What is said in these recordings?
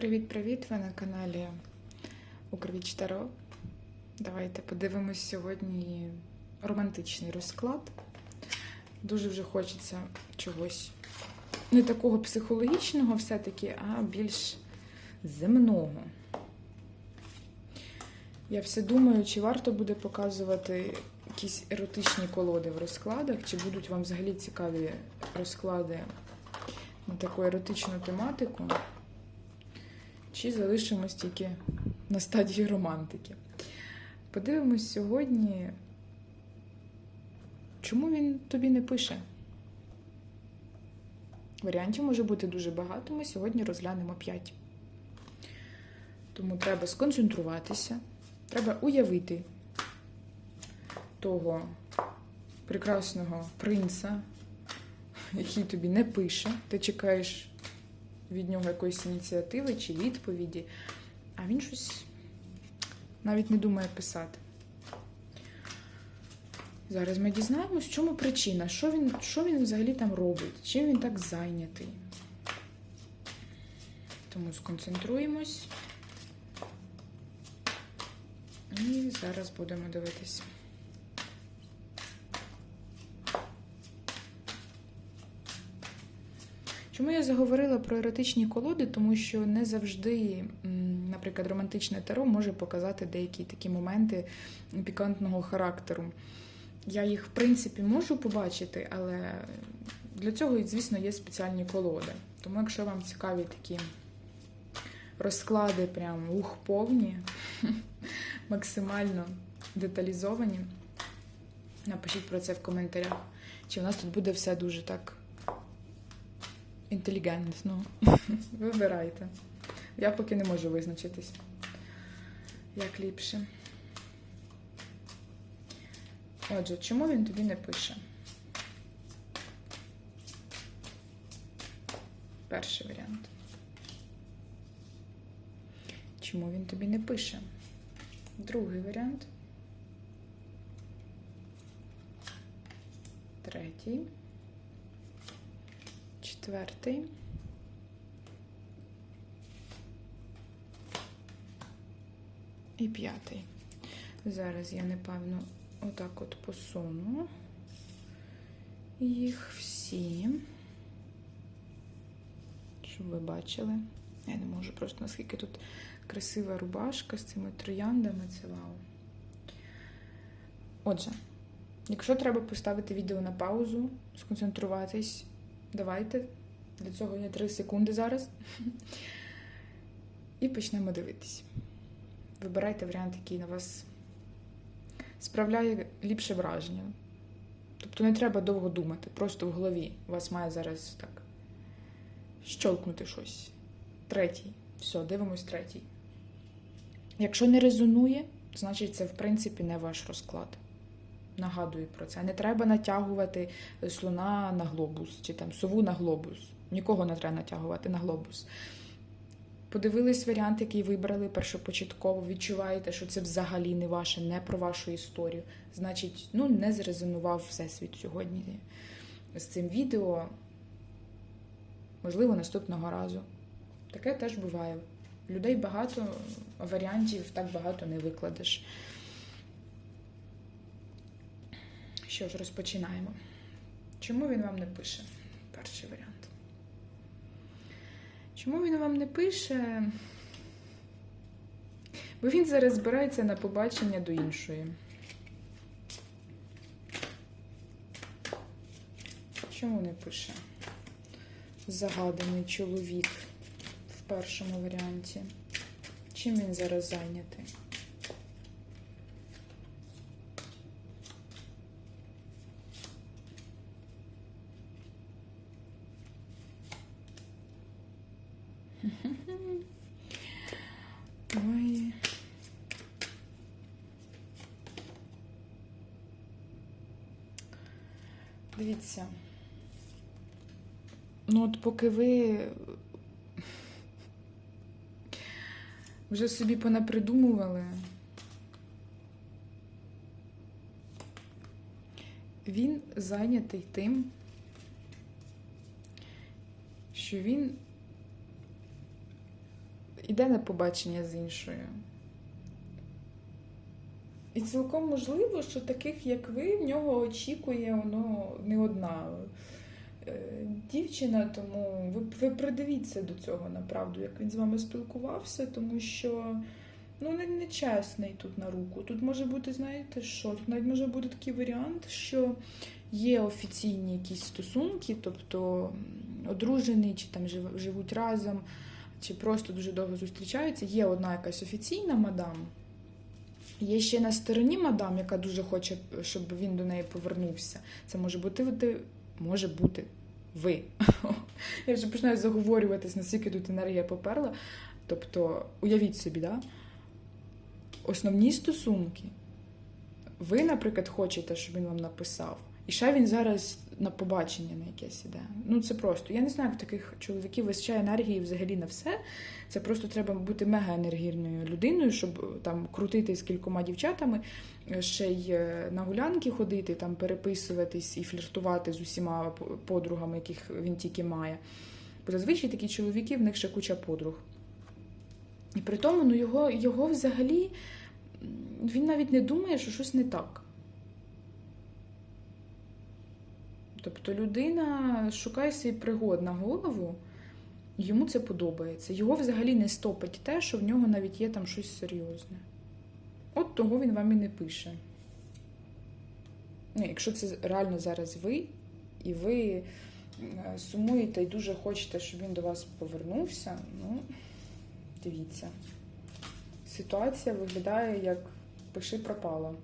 Привіт-привіт! Ви на каналі Укрвіч Таро. Давайте подивимось сьогодні романтичний розклад. Дуже вже хочеться чогось не такого психологічного, все-таки, а більш земного. Я все думаю, чи варто буде показувати якісь еротичні колоди в розкладах, чи будуть вам взагалі цікаві розклади на таку еротичну тематику. Чи залишимось тільки на стадії романтики. Подивимось сьогодні, чому він тобі не пише. Варіантів може бути дуже багато. Ми сьогодні розглянемо 5. Тому треба сконцентруватися, треба уявити того прекрасного принца, який тобі не пише. Ти чекаєш від нього якоїсь ініціативи чи відповіді, а він щось навіть не думає писати. Зараз ми дізнаємось, в чому причина, що він, що він взагалі там робить, чим він так зайнятий. Тому сконцентруємось. І зараз будемо дивитися. Чому я заговорила про еротичні колоди? Тому що не завжди, наприклад, романтичне таро може показати деякі такі моменти пікантного характеру. Я їх, в принципі, можу побачити, але для цього, звісно, є спеціальні колоди. Тому, якщо вам цікаві такі розклади, прям ух, повні, максимально деталізовані, напишіть про це в коментарях. Чи в нас тут буде все дуже так інтелігентно. Вибирайте. Я поки не можу визначитись, як ліпше. Отже, чому він тобі не пише? Перший варіант. Чому він тобі не пише? Другий варіант. Третій. Четвертий. І п'ятий. Зараз я, напевно, отак от посуну їх всі, щоб ви бачили. Я не можу просто наскільки тут красива рубашка з цими трояндами, це вау. Отже, якщо треба поставити відео на паузу, сконцентруватись, давайте. Для цього є 3 секунди зараз. І почнемо дивитись. Вибирайте варіант, який на вас справляє ліпше враження. Тобто не треба довго думати, просто в голові у вас має зараз так щолкнути щось. Третій. Все, дивимось третій. Якщо не резонує, значить це, в принципі, не ваш розклад. Нагадую про це. Не треба натягувати слона на глобус чи там сову на глобус. Нікого не треба натягувати на глобус. Подивились варіант, який вибрали першопочатково, відчуваєте, що це взагалі не ваше, не про вашу історію. Значить, ну, не зрезонував всесвіт сьогодні з цим відео. Можливо, наступного разу. Таке теж буває. Людей багато, варіантів так багато не викладеш. Що ж, розпочинаємо. Чому він вам не пише? Перший варіант. Чому він вам не пише? Бо він зараз збирається на побачення до іншої. Чому не пише? Загаданий чоловік в першому варіанті. Чим він зараз зайнятий? Дивіться. Ну, от поки ви вже собі понапридумували, він зайнятий тим, що він іде на побачення з іншою. І цілком можливо, що таких, як ви, в нього очікує ну, не одна е, дівчина, тому ви, ви придивіться до цього направду, як він з вами спілкувався, тому що ну, не, не чесний тут на руку. Тут може бути, знаєте що? Тут навіть може бути такий варіант, що є офіційні якісь стосунки, тобто одружений, чи там жив- живуть разом, чи просто дуже довго зустрічаються. Є одна якась офіційна мадам. Є ще на стороні мадам, яка дуже хоче, щоб він до неї повернувся. Це може бути ви- може бути ви. Я вже починаю заговорюватись, наскільки тут енергія поперла. Тобто, уявіть собі, да? основні стосунки. Ви, наприклад, хочете, щоб він вам написав. І ще він зараз на побачення на якесь іде. Ну це просто. Я не знаю, в таких чоловіків вистачає енергії взагалі на все. Це просто треба бути мега енергійною людиною, щоб е, там крутити з кількома дівчатами, е, ще й е, на гулянки ходити, там переписуватись і фліртувати з усіма подругами, яких він тільки має. Бо зазвичай такі чоловіки, в них ще куча подруг. І при тому, ну його, його взагалі він навіть не думає, що щось не так. Тобто людина шукає свій пригод на голову, йому це подобається. Його взагалі не стопить те, що в нього навіть є там щось серйозне. От того він вам і не пише. Ну, якщо це реально зараз ви, і ви е, сумуєте і дуже хочете, щоб він до вас повернувся, ну, дивіться. Ситуація виглядає як пиши пропало.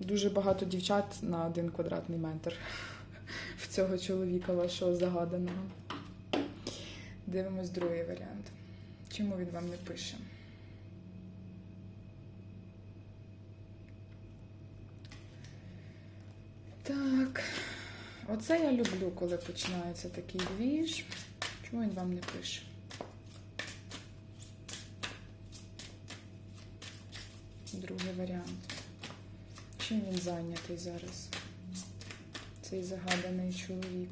Дуже багато дівчат на один квадратний метр в цього чоловіка вашого загаданого. Дивимось другий варіант. Чому він вам не пише? Так. Оце я люблю, коли починається такий двіж. Чому він вам не пише? Другий варіант. Чим він зайнятий зараз? Цей загаданий чоловік.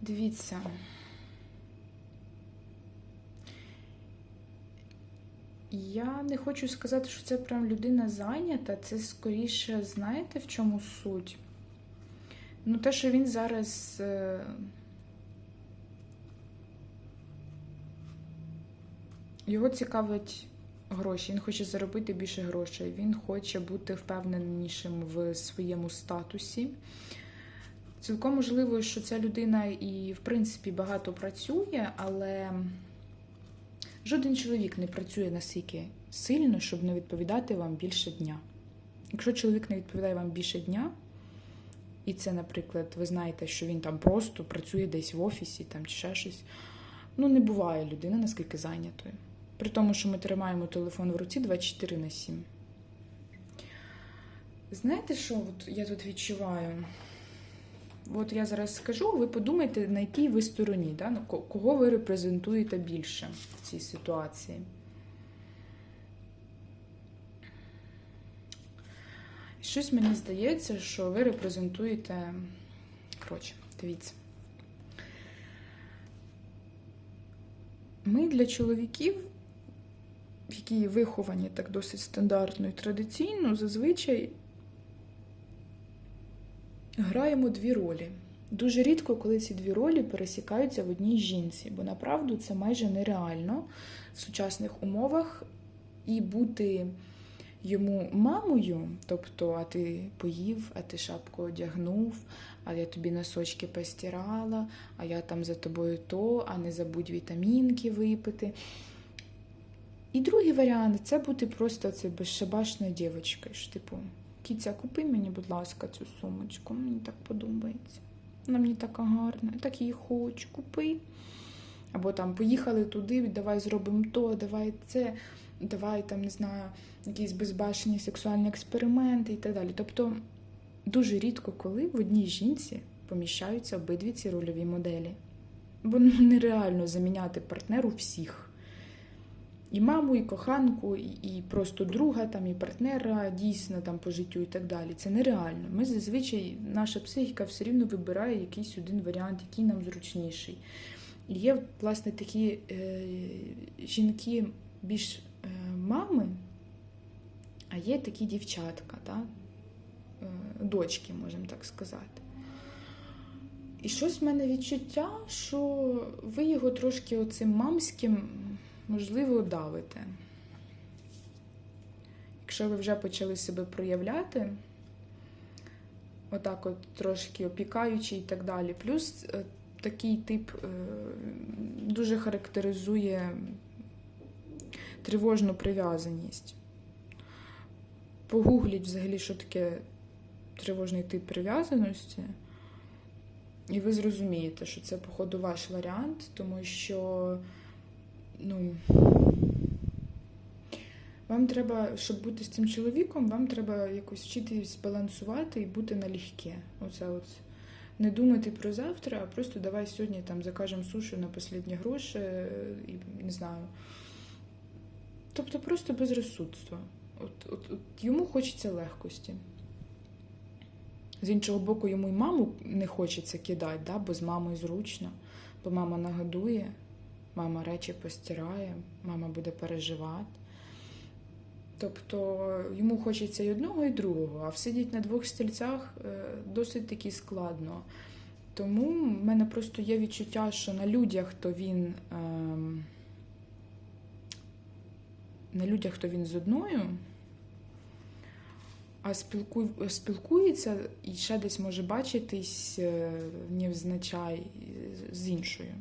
Дивіться. Я не хочу сказати, що це прям людина зайнята. Це скоріше, знаєте, в чому суть? Ну, те, що він зараз. е, Його цікавить гроші. Він хоче заробити більше грошей. Він хоче бути впевненішим в своєму статусі. Цілком можливо, що ця людина і, в принципі, багато працює, але жоден чоловік не працює настільки сильно, щоб не відповідати вам більше дня. Якщо чоловік не відповідає вам більше дня, і це, наприклад, ви знаєте, що він там просто працює десь в офісі там, чи ще щось, ну не буває людина наскільки зайнятою. При тому, що ми тримаємо телефон в руці 24 на 7. Знаєте, що от я тут відчуваю? От я зараз скажу, ви подумайте, на якій ви стороні, да? кого ви репрезентуєте більше в цій ситуації. Щось мені здається, що ви репрезентуєте. Коротше, дивіться. Ми для чоловіків, які виховані так досить стандартно і традиційно, зазвичай граємо дві ролі. Дуже рідко, коли ці дві ролі пересікаються в одній жінці, бо направду це майже нереально в сучасних умовах і бути йому мамою, тобто, а ти поїв, а ти шапку одягнув, а я тобі носочки постирала, а я там за тобою то, а не забудь вітамінки випити. І другий варіант це бути просто це безшабашною дівчинкою. що, Типу, кіця, купи мені, будь ласка, цю сумочку, мені так подобається. Вона мені така гарна, я так її хочу, купи. Або там поїхали туди, давай зробимо то, давай це, давай там, не знаю, якісь безбашені сексуальні експерименти і так далі. Тобто дуже рідко коли в одній жінці поміщаються обидві ці рольові моделі. Бо нереально заміняти партнеру всіх. І маму, і коханку, і, просто друга, там, і партнера дійсно там по життю і так далі. Це нереально. Ми зазвичай, наша психіка все рівно вибирає якийсь один варіант, який нам зручніший. І є, власне, такі е, жінки більш е, мами, а є такі дівчатка, да? е, дочки, можемо так сказати. І щось в мене відчуття, що ви його трошки оцим мамським, можливо, давите. Якщо ви вже почали себе проявляти, отак от трошки опікаючи і так далі. Плюс е, такий тип е, дуже характеризує тривожну прив'язаність. Погугліть взагалі, що таке тривожний тип прив'язаності. І ви зрозумієте, що це, походу, ваш варіант, тому що, ну, вам треба, щоб бути з цим чоловіком, вам треба якось вчитись балансувати і бути налегке. Оце от. Не думати про завтра, а просто давай сьогодні там закажемо сушу на останні гроші і не знаю. Тобто просто безрозсудство. От, от, от йому хочеться легкості. З іншого боку, йому й маму не хочеться кидати, да? бо з мамою зручно, бо мама нагодує, мама речі постирає, мама буде переживати. Тобто йому хочеться і одного, і другого, а всидіти на двох стільцях е, досить таки складно. Тому в мене просто є відчуття, що на людях то він ем, на людях то він з одною а спілку... спілкується і ще десь може бачитись е, невзначай з іншою.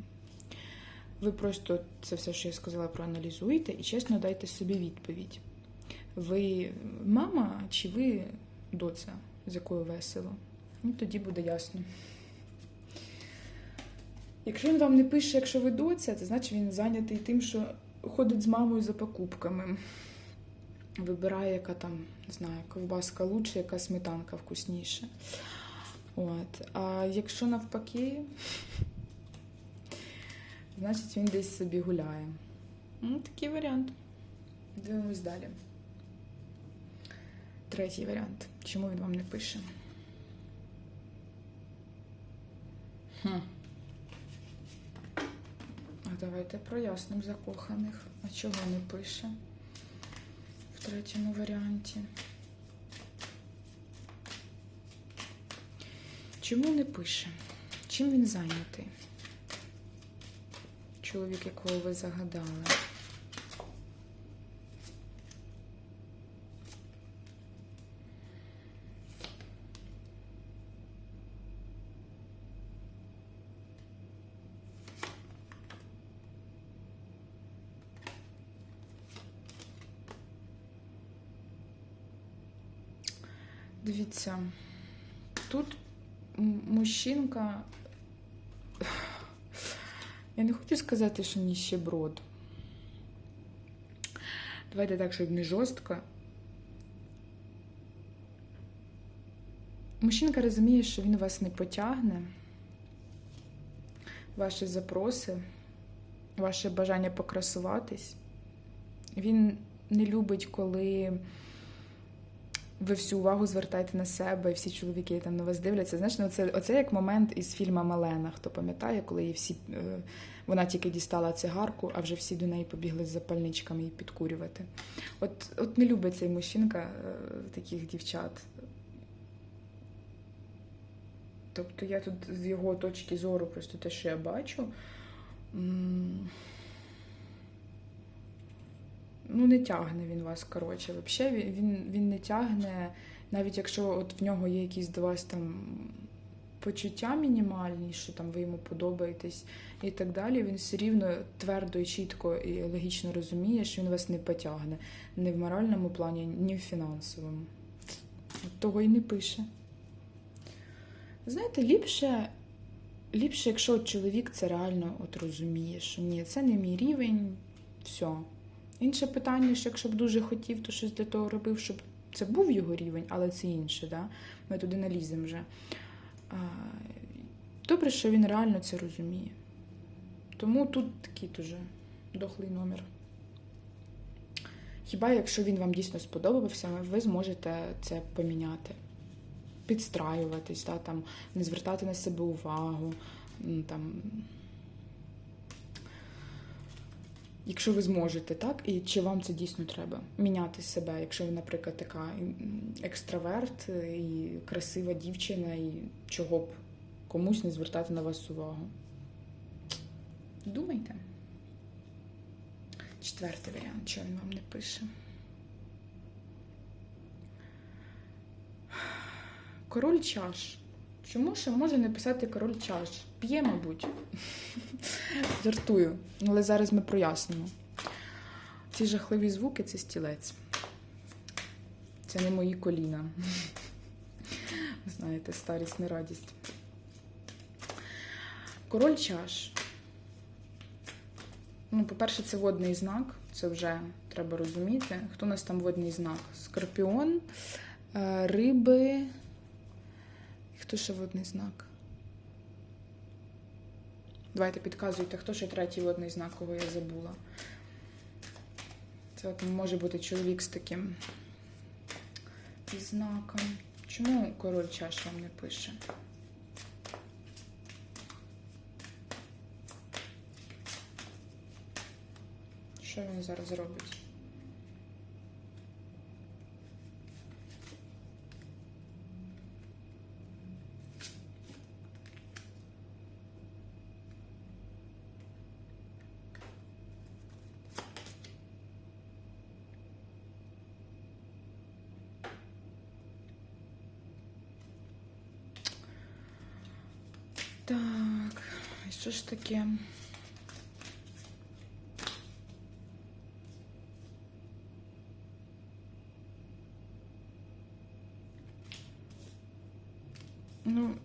Ви просто це все, що я сказала, проаналізуєте і чесно дайте собі відповідь. Ви мама чи ви доця, з якою весело? Ну, тоді буде ясно. Якщо він вам не пише, якщо ви доця, то значить він зайнятий тим, що ходить з мамою за покупками вибирає, яка там, не знаю, ковбаска лучше, яка сметанка вкусніша. От. А якщо навпаки, значить він десь собі гуляє. Ну, такий варіант. Дивимось далі. Третій варіант. Чому він вам не пише? Хм. А давайте прояснимо закоханих. А чого не пише? в третьому варіанті. Чому не пише? Чим він зайнятий? Чоловік, якого ви загадали. Дивіться, тут мужчинка. Я не хочу сказати, що ніщеброд. Давайте так, щоб не жорстко. Мужчинка розуміє, що він вас не потягне, ваші запроси, ваше бажання покрасуватись. Він не любить, коли ви всю увагу звертаєте на себе, і всі чоловіки там на вас дивляться. Знаєш, ну це оце як момент із фільму Малена. Хто пам'ятає, коли її всі е, вона тільки дістала цигарку, а вже всі до неї побігли з запальничками її підкурювати. От от не любить цей мужчинка е, таких дівчат. Тобто я тут з його точки зору, просто те, що я бачу. Ну не тягне він вас, коротше. Взагалі він він не тягне, навіть якщо от в нього є якісь до вас там почуття мінімальні, що там ви йому подобаєтесь і так далі, він все рівно твердо і чітко і логічно розуміє, що він вас не потягне ні в моральному плані, ні в фінансовому. От того і не пише. Знаєте, ліпше. Ліпше, якщо чоловік це реально от розуміє, що ні, це не мій рівень, все. Інше питання, що якщо б дуже хотів, то щось для того робив, щоб це був його рівень, але це інше, да? ми туди наліземо вже. Добре, що він реально це розуміє. Тому тут такий дуже дохлий номер. Хіба якщо він вам дійсно сподобався, ви зможете це поміняти, підстраюватись, да, там, не звертати на себе увагу. Там, якщо ви зможете, так? І чи вам це дійсно треба? Міняти себе, якщо ви, наприклад, така екстраверт і красива дівчина, і чого б комусь не звертати на вас увагу. Думайте. Четвертий варіант, що він вам не пише. Король чаш. Чому ще може не писати король чаш? П'є, мабуть. Жартую. Але зараз ми прояснимо. Ці жахливі звуки це стілець. Це не мої коліна. Знаєте, старість не радість. Король чаш. Ну, по-перше, це водний знак, це вже треба розуміти. Хто у нас там водний знак? Скорпіон, е, риби. Хто ще водний знак? Давайте підказуйте, хто ще третій водний знак, кого я забула. Це от може бути чоловік з таким знаком. Чому король чаш вам не пише? Що він зараз робить? Так, і що ж таке? Ну.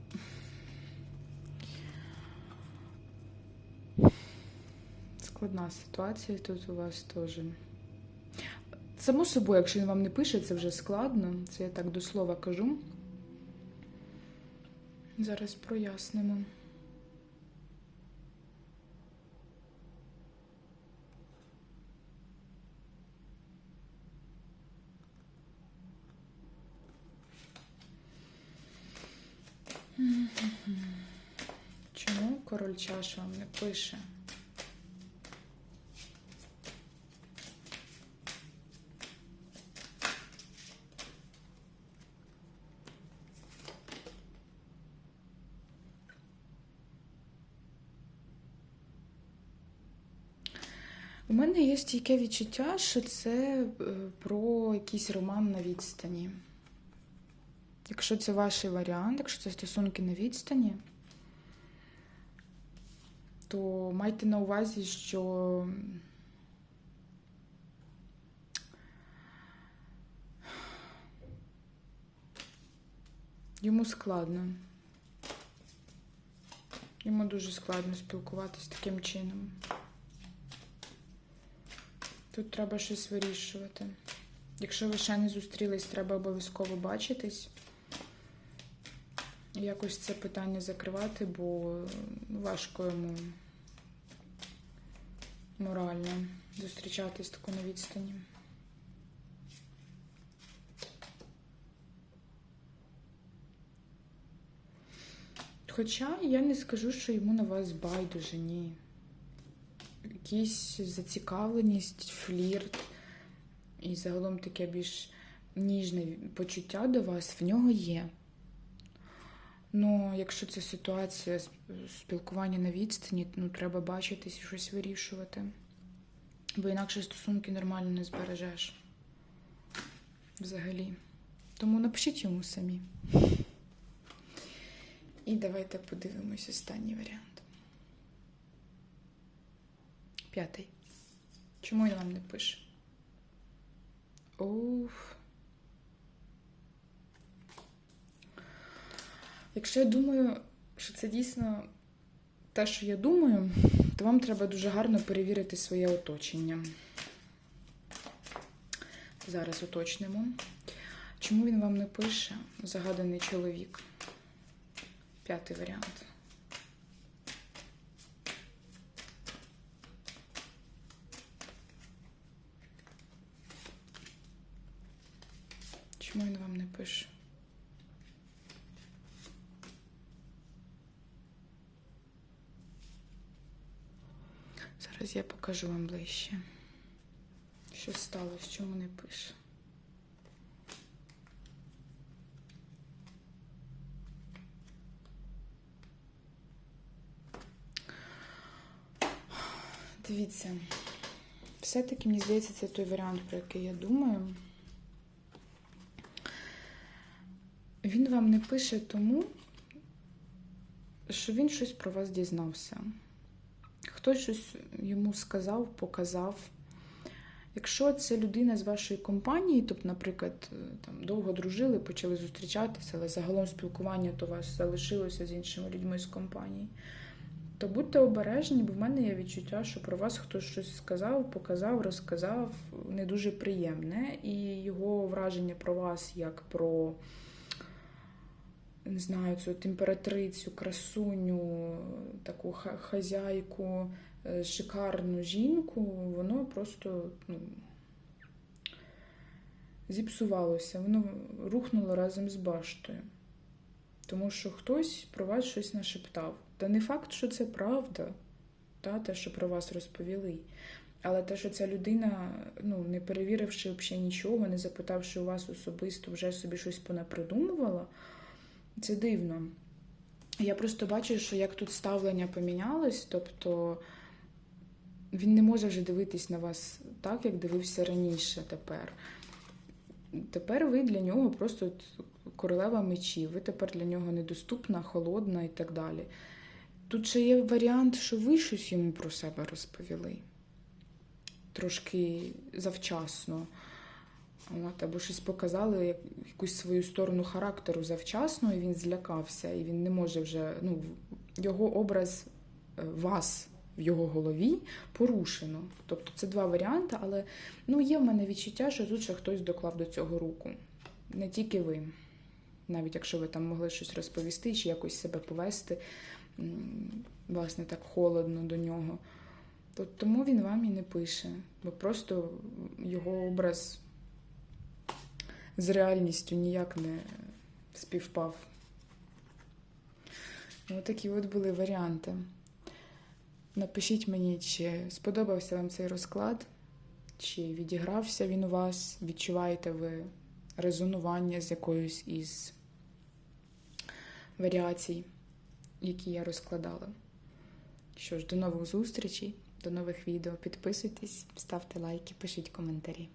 Складна ситуація тут у вас теж. Само собою, якщо він вам не пише, це вже складно. Це я так до слова кажу. Зараз прояснимо. Чому король чаш вам не пише? У мене є стійке відчуття, що це е, про якийсь роман на відстані. Якщо це ваш варіант, якщо це стосунки на відстані, то майте на увазі, що йому складно. Йому дуже складно спілкуватися таким чином. Тут треба щось вирішувати. Якщо ви ще не зустрілись, треба обов'язково бачитись. Якось це питання закривати, бо важко йому морально зустрічатись таку на відстані. Хоча я не скажу, що йому на вас байдуже, ні. Якісь зацікавленість, флірт і загалом таке більш ніжне почуття до вас в нього є. Ну, якщо це ситуація спілкування на відстані, ну треба бачитись і щось вирішувати. Бо інакше стосунки нормально не збережеш. Взагалі. Тому напишіть йому самі. І давайте подивимось останній варіант. П'ятий. Чому він вам не пише? Уф. Якщо я думаю, що це дійсно те, що я думаю, то вам треба дуже гарно перевірити своє оточення. Зараз уточнимо. Чому він вам не пише загаданий чоловік? П'ятий варіант. Чому він вам не пише? Зараз я покажу вам ближче. Що сталося, чому не пише? Дивіться, все-таки мені здається, це той варіант, про який я думаю. Він вам не пише тому, що він щось про вас дізнався. Хтось щось йому сказав, показав. Якщо це людина з вашої компанії, тобто, наприклад, там довго дружили, почали зустрічатися, але загалом спілкування то у вас залишилося з іншими людьми з компанії, то будьте обережні, бо в мене є відчуття, що про вас хтось щось сказав, показав, розказав не дуже приємне, і його враження про вас як про не знаю, цю температрицю, красуню, таку хазяйку, е, шикарну жінку, воно просто ну, зіпсувалося, воно рухнуло разом з баштою. Тому що хтось про вас щось нашептав. Та не факт, що це правда, та, те, що про вас розповіли. Але те, що ця людина, ну, не перевіривши взагалі нічого, не запитавши у вас особисто, вже собі щось понапридумувала, це дивно. Я просто бачу, що як тут ставлення помінялось, тобто він не може вже дивитись на вас так, як дивився раніше тепер. Тепер ви для нього просто королева мечів, ви тепер для нього недоступна, холодна і так далі. Тут ще є варіант, що ви щось йому про себе розповіли. Трошки завчасно. От, або щось показали, як- якусь свою сторону характеру завчасно, і він злякався, і він не може вже. Ну, його образ е, вас в його голові порушено. Тобто це два варіанти, але ну, є в мене відчуття, що тут ще хтось доклав до цього руку. Не тільки ви. Навіть якщо ви там могли щось розповісти чи якось себе повести, власне, так холодно до нього. То тому він вам і не пише, бо просто його образ з реальністю ніяк не співпав. Ось такі от були варіанти. Напишіть мені, чи сподобався вам цей розклад, чи відігрався він у вас, відчуваєте ви резонування з якоюсь із варіацій, які я розкладала. Що ж, до нових зустрічей, до нових відео. Підписуйтесь, ставте лайки, пишіть коментарі.